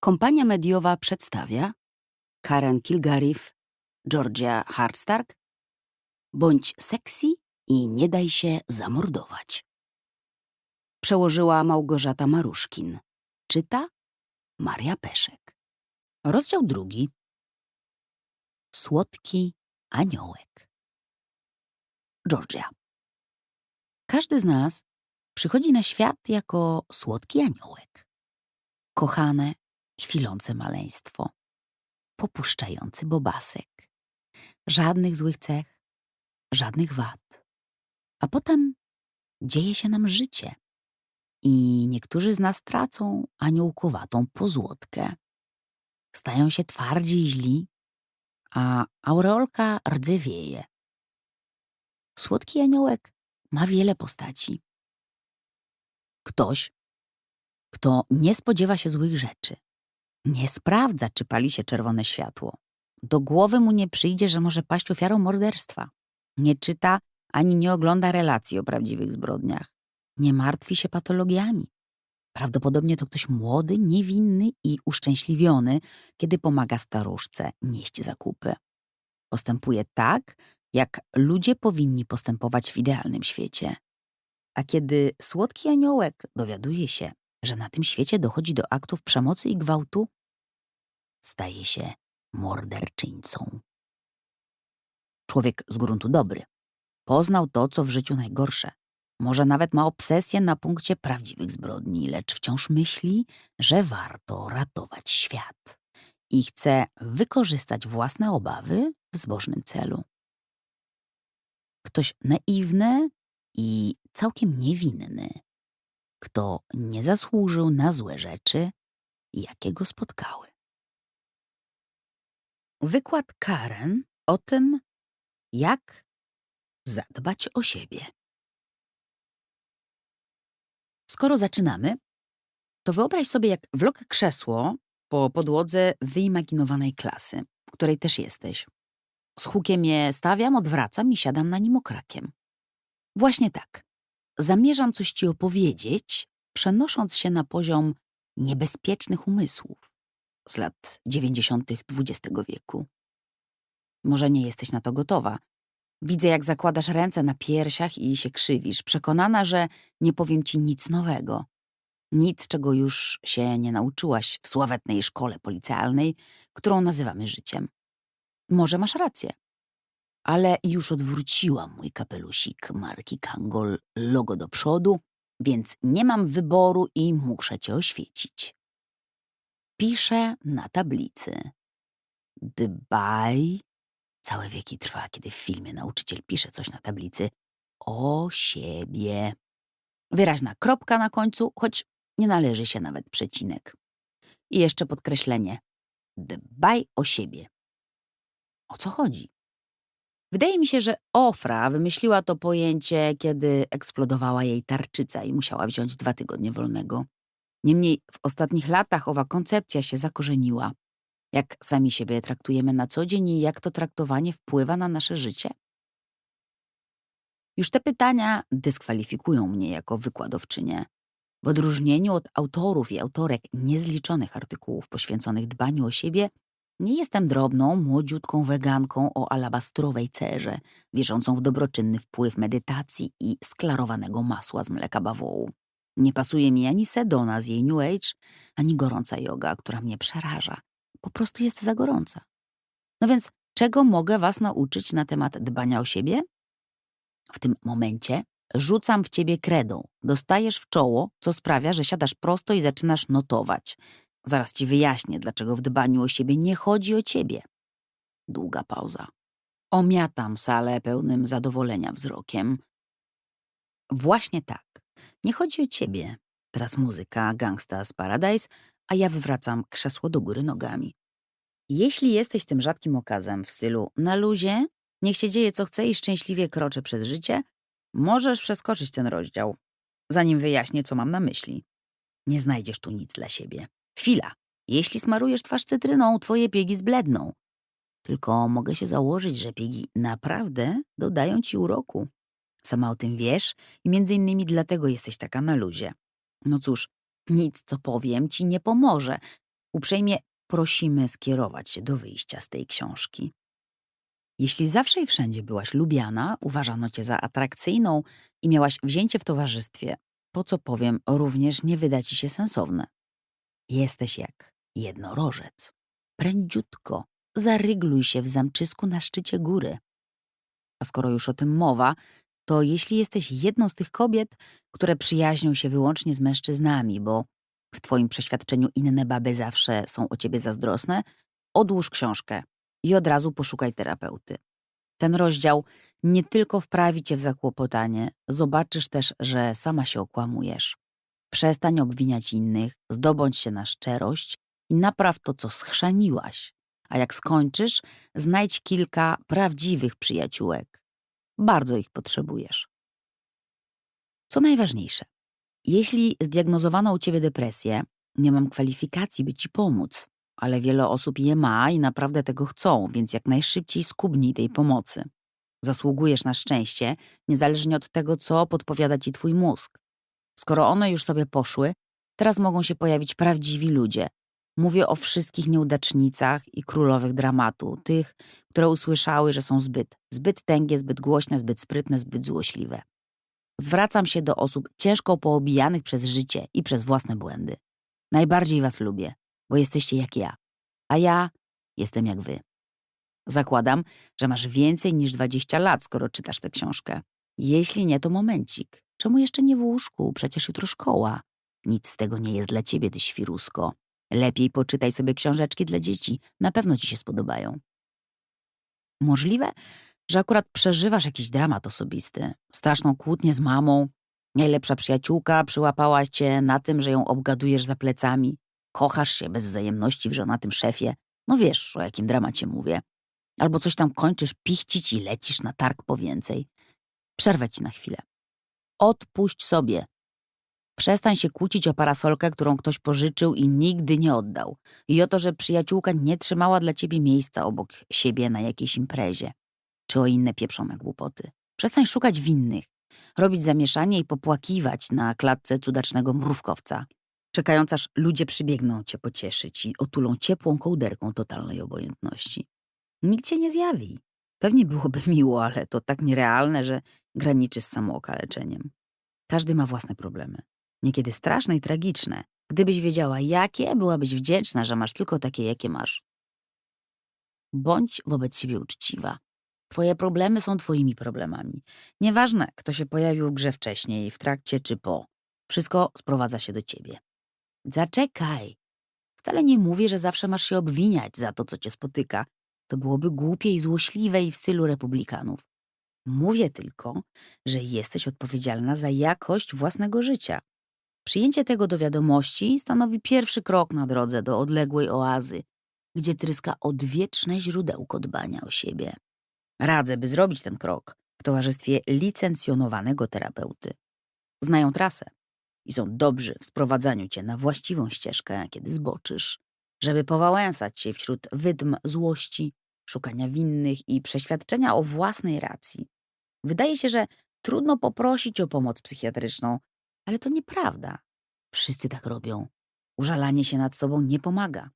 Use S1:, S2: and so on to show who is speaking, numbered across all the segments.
S1: Kompania mediowa przedstawia Karen Kilgariff, Georgia Hardstark Bądź sexy i nie daj się zamordować. Przełożyła Małgorzata Maruszkin. Czyta Maria Peszek. Rozdział drugi. Słodki aniołek. Georgia. Każdy z nas przychodzi na świat jako słodki aniołek. Kochane, chwilące maleństwo. Popuszczający bobasek. Żadnych złych cech, żadnych wad. A potem dzieje się nam życie. I niektórzy z nas tracą aniołkowatą pozłotkę. Stają się twardzi i źli, a aureolka rdzewieje. Słodki aniołek ma wiele postaci. Ktoś, kto nie spodziewa się złych rzeczy, nie sprawdza, czy pali się czerwone światło. Do głowy mu nie przyjdzie, że może paść ofiarą morderstwa. Nie czyta ani nie ogląda relacji o prawdziwych zbrodniach. Nie martwi się patologiami. Prawdopodobnie to ktoś młody, niewinny i uszczęśliwiony, kiedy pomaga staruszce nieść zakupy. Postępuje tak, jak ludzie powinni postępować w idealnym świecie. A kiedy słodki aniołek dowiaduje się, że na tym świecie dochodzi do aktów przemocy i gwałtu, staje się morderczyńcą. Człowiek z gruntu dobry. Poznał to, co w życiu najgorsze. Może nawet ma obsesję na punkcie prawdziwych zbrodni, lecz wciąż myśli, że warto ratować świat i chce wykorzystać własne obawy w zbożnym celu. Ktoś naiwny i całkiem niewinny, kto nie zasłużył na złe rzeczy, jakie go spotkały. Wykład Karen o tym, jak zadbać o siebie. Skoro zaczynamy, to wyobraź sobie, jak wlok krzesło po podłodze wyimaginowanej klasy, w której też jesteś. Z hukiem je stawiam, odwracam i siadam na nim okrakiem. Właśnie tak. Zamierzam coś ci opowiedzieć, przenosząc się na poziom niebezpiecznych umysłów z lat dziewięćdziesiątych XX wieku. Może nie jesteś na to gotowa. Widzę, jak zakładasz ręce na piersiach i się krzywisz, przekonana, że nie powiem ci nic nowego. Nic, czego już się nie nauczyłaś w sławetnej szkole policjalnej, którą nazywamy życiem. Może masz rację. Ale już odwróciłam mój kapelusik marki Kangol, logo do przodu, więc nie mam wyboru i muszę cię oświecić. Piszę na tablicy. Dbaj. Całe wieki trwa, kiedy w filmie nauczyciel pisze coś na tablicy. O siebie. Wyraźna kropka na końcu, choć nie należy się nawet przecinek. I jeszcze podkreślenie. Dbaj o siebie. O co chodzi? Wydaje mi się, że Ofra wymyśliła to pojęcie, kiedy eksplodowała jej tarczyca i musiała wziąć dwa tygodnie wolnego. Niemniej w ostatnich latach owa koncepcja się zakorzeniła. Jak sami siebie traktujemy na co dzień i jak to traktowanie wpływa na nasze życie? Już te pytania dyskwalifikują mnie jako wykładowczynię. W odróżnieniu od autorów i autorek niezliczonych artykułów poświęconych dbaniu o siebie, nie jestem drobną, młodziutką weganką o alabastrowej cerze, wierzącą w dobroczynny wpływ medytacji i sklarowanego masła z mleka bawołu. Nie pasuje mi ani sedona z jej New Age, ani gorąca yoga, która mnie przeraża. Po prostu jest za gorąca. No więc czego mogę was nauczyć na temat dbania o siebie? W tym momencie rzucam w ciebie kredą. Dostajesz w czoło, co sprawia, że siadasz prosto i zaczynasz notować. Zaraz ci wyjaśnię, dlaczego w dbaniu o siebie nie chodzi o ciebie. Długa pauza. Omiatam salę pełnym zadowolenia wzrokiem. Właśnie tak. Nie chodzi o ciebie. Teraz muzyka, gangsta z Paradise, a ja wywracam krzesło do góry nogami. Jeśli jesteś tym rzadkim okazem w stylu na luzie, niech się dzieje co chce i szczęśliwie kroczę przez życie, możesz przeskoczyć ten rozdział, zanim wyjaśnię, co mam na myśli. Nie znajdziesz tu nic dla siebie. Chwila. Jeśli smarujesz twarz cytryną, twoje piegi zbledną. Tylko mogę się założyć, że piegi naprawdę dodają ci uroku. Sama o tym wiesz i między innymi dlatego jesteś taka na luzie. No cóż, nic, co powiem, ci nie pomoże. uprzejmie prosimy skierować się do wyjścia z tej książki. Jeśli zawsze i wszędzie byłaś lubiana, uważano cię za atrakcyjną i miałaś wzięcie w towarzystwie, po co powiem, również nie wyda ci się sensowne. Jesteś jak jednorożec. Prędziutko, zarygluj się w zamczysku na szczycie góry. A skoro już o tym mowa, to jeśli jesteś jedną z tych kobiet, które przyjaźnią się wyłącznie z mężczyznami, bo w twoim przeświadczeniu inne baby zawsze są o ciebie zazdrosne, odłóż książkę i od razu poszukaj terapeuty. Ten rozdział nie tylko wprawi cię w zakłopotanie, zobaczysz też, że sama się okłamujesz. Przestań obwiniać innych, zdobądź się na szczerość i napraw to, co schrzaniłaś. A jak skończysz, znajdź kilka prawdziwych przyjaciółek. Bardzo ich potrzebujesz. Co najważniejsze, jeśli zdiagnozowano u ciebie depresję, nie mam kwalifikacji, by ci pomóc, ale wiele osób je ma i naprawdę tego chcą, więc jak najszybciej skubnij tej pomocy. Zasługujesz na szczęście, niezależnie od tego, co podpowiada ci twój mózg. Skoro one już sobie poszły, teraz mogą się pojawić prawdziwi ludzie. Mówię o wszystkich nieudacznicach i królowych dramatu, tych, które usłyszały, że są zbyt, zbyt tęgie, zbyt głośne, zbyt sprytne, zbyt złośliwe. Zwracam się do osób ciężko poobijanych przez życie i przez własne błędy. Najbardziej was lubię, bo jesteście jak ja, a ja jestem jak wy. Zakładam, że masz więcej niż 20 lat, skoro czytasz tę książkę. Jeśli nie, to momencik. Czemu jeszcze nie w łóżku? Przecież jutro szkoła. Nic z tego nie jest dla ciebie, ty świrusko. Lepiej poczytaj sobie książeczki dla dzieci. Na pewno ci się spodobają. Możliwe, że akurat przeżywasz jakiś dramat osobisty. Straszną kłótnię z mamą. Najlepsza przyjaciółka przyłapała cię na tym, że ją obgadujesz za plecami. Kochasz się bez wzajemności w żonatym szefie. No wiesz, o jakim dramacie mówię. Albo coś tam kończysz pichcić i lecisz na targ po więcej. Przerwę ci na chwilę. Odpuść sobie. Przestań się kłócić o parasolkę, którą ktoś pożyczył i nigdy nie oddał. I o to, że przyjaciółka nie trzymała dla ciebie miejsca obok siebie na jakiejś imprezie. Czy o inne pieprzone głupoty. Przestań szukać winnych. Robić zamieszanie i popłakiwać na klatce cudacznego mrówkowca. Czekając aż ludzie przybiegną cię pocieszyć i otulą ciepłą kołderką totalnej obojętności. Nikt cię nie zjawi. Pewnie byłoby miło, ale to tak nierealne, że graniczy z samookaleczeniem. Każdy ma własne problemy. Niekiedy straszne i tragiczne. Gdybyś wiedziała, jakie, byłabyś wdzięczna, że masz tylko takie, jakie masz. Bądź wobec siebie uczciwa. Twoje problemy są twoimi problemami. Nieważne, kto się pojawił w grze wcześniej, w trakcie czy po. Wszystko sprowadza się do ciebie. Zaczekaj. Wcale nie mówię, że zawsze masz się obwiniać za to, co cię spotyka. To byłoby głupie i złośliwe i w stylu republikanów. Mówię tylko, że jesteś odpowiedzialna za jakość własnego życia. Przyjęcie tego do wiadomości stanowi pierwszy krok na drodze do odległej oazy, gdzie tryska odwieczne źródełko dbania o siebie. Radzę, by zrobić ten krok w towarzystwie licencjonowanego terapeuty. Znają trasę i są dobrzy w sprowadzaniu cię na właściwą ścieżkę, kiedy zboczysz, żeby powałęsać się wśród wydm złości, szukania winnych i przeświadczenia o własnej racji. Wydaje się, że trudno poprosić o pomoc psychiatryczną, ale to nieprawda. Wszyscy tak robią. Użalanie się nad sobą nie pomaga.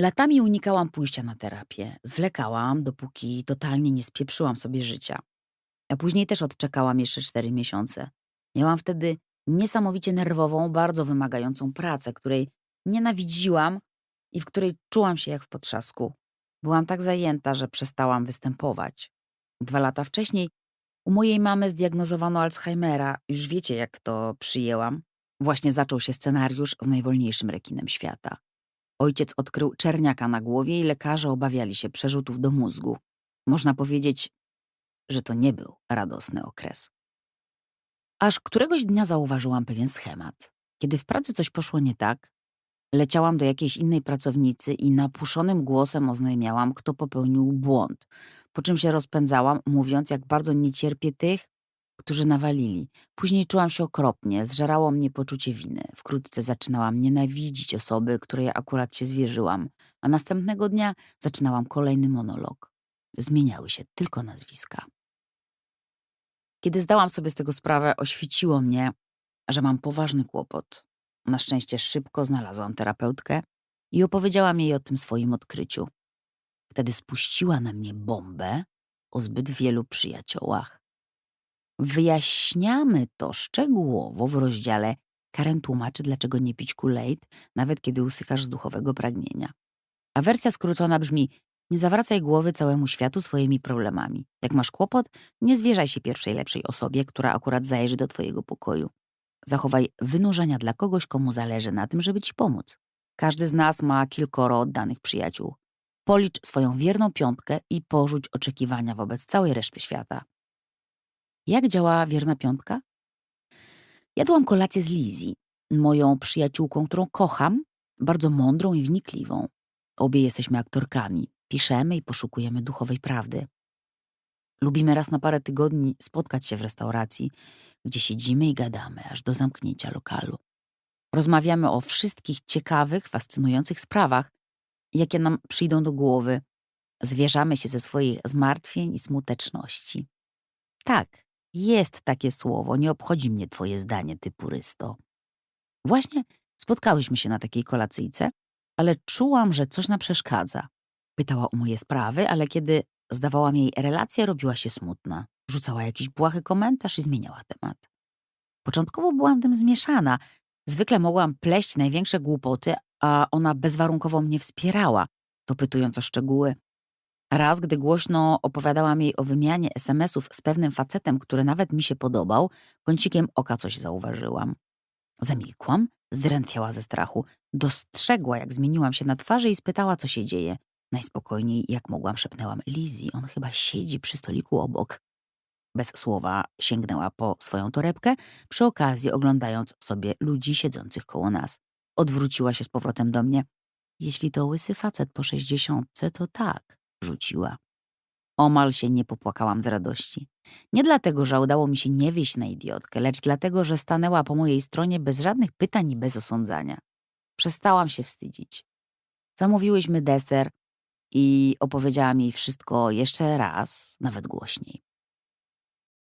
S1: Latami unikałam pójścia na terapię. Zwlekałam, dopóki totalnie nie spieprzyłam sobie życia. A później też odczekałam jeszcze cztery miesiące. Miałam wtedy niesamowicie nerwową, bardzo wymagającą pracę, której nienawidziłam i w której czułam się jak w potrzasku. Byłam tak zajęta, że przestałam występować. Dwa lata wcześniej u mojej mamy zdiagnozowano Alzheimera. Już wiecie, jak to przyjęłam. Właśnie zaczął się scenariusz z najwolniejszym rekinem świata. Ojciec odkrył czerniaka na głowie i lekarze obawiali się przerzutów do mózgu. Można powiedzieć, że to nie był radosny okres. Aż któregoś dnia zauważyłam pewien schemat. Kiedy w pracy coś poszło nie tak, leciałam do jakiejś innej pracownicy i napuszonym głosem oznajmiałam, kto popełnił błąd, po czym się rozpędzałam, mówiąc, jak bardzo nie cierpię tych, którzy nawalili. Później czułam się okropnie, zżerało mnie poczucie winy. Wkrótce zaczynałam nienawidzić osoby, której akurat się zwierzyłam, a następnego dnia zaczynałam kolejny monolog. Zmieniały się tylko nazwiska. Kiedy zdałam sobie z tego sprawę, oświeciło mnie, że mam poważny kłopot. Na szczęście szybko znalazłam terapeutkę i opowiedziałam jej o tym swoim odkryciu. Wtedy spuściła na mnie bombę o zbyt wielu przyjaciołach. Wyjaśniamy to szczegółowo w rozdziale Karen tłumaczy, dlaczego nie pić Kool-Aid, nawet kiedy usychasz z duchowego pragnienia. A wersja skrócona brzmi nie zawracaj głowy całemu światu swoimi problemami. Jak masz kłopot, nie zwierzaj się pierwszej lepszej osobie, która akurat zajrzy do twojego pokoju. Zachowaj wynurzenia dla kogoś, komu zależy na tym, żeby ci pomóc. Każdy z nas ma kilkoro oddanych przyjaciół. Policz swoją wierną piątkę i porzuć oczekiwania wobec całej reszty świata. Jak działa wierna piątka? Jadłam kolację z Lizzie, moją przyjaciółką, którą kocham, bardzo mądrą i wnikliwą. Obie jesteśmy aktorkami, piszemy i poszukujemy duchowej prawdy. Lubimy raz na parę tygodni spotkać się w restauracji, gdzie siedzimy i gadamy aż do zamknięcia lokalu. Rozmawiamy o wszystkich ciekawych, fascynujących sprawach, jakie nam przyjdą do głowy. Zwierzamy się ze swoich zmartwień i smuteczności. Tak, jest takie słowo, nie obchodzi mnie twoje zdanie, ty purysto. Właśnie spotkałyśmy się na takiej kolacyjce, ale czułam, że coś nam przeszkadza. Pytała o moje sprawy, ale kiedy zdawałam jej relację, robiła się smutna. Rzucała jakiś błahy komentarz i zmieniała temat. Początkowo byłam tym zmieszana. Zwykle mogłam pleść największe głupoty, a ona bezwarunkowo mnie wspierała, dopytując o szczegóły. Raz, gdy głośno opowiadałam jej o wymianie SMS-ów z pewnym facetem, który nawet mi się podobał, kącikiem oka coś zauważyłam. Zamilkłam, zdrętwiała ze strachu. Dostrzegła, jak zmieniłam się na twarzy i spytała, co się dzieje. Najspokojniej, jak mogłam, szepnęłam. Lizzie, on chyba siedzi przy stoliku obok. Bez słowa sięgnęła po swoją torebkę, przy okazji oglądając sobie ludzi siedzących koło nas. Odwróciła się z powrotem do mnie. Jeśli to łysy facet po sześćdziesiątce, to tak, rzuciła. Omal się nie popłakałam z radości. Nie dlatego, że udało mi się nie wyjść na idiotkę, lecz dlatego, że stanęła po mojej stronie bez żadnych pytań i bez osądzania. Przestałam się wstydzić. Zamówiłyśmy deser i opowiedziałam jej wszystko jeszcze raz, nawet głośniej.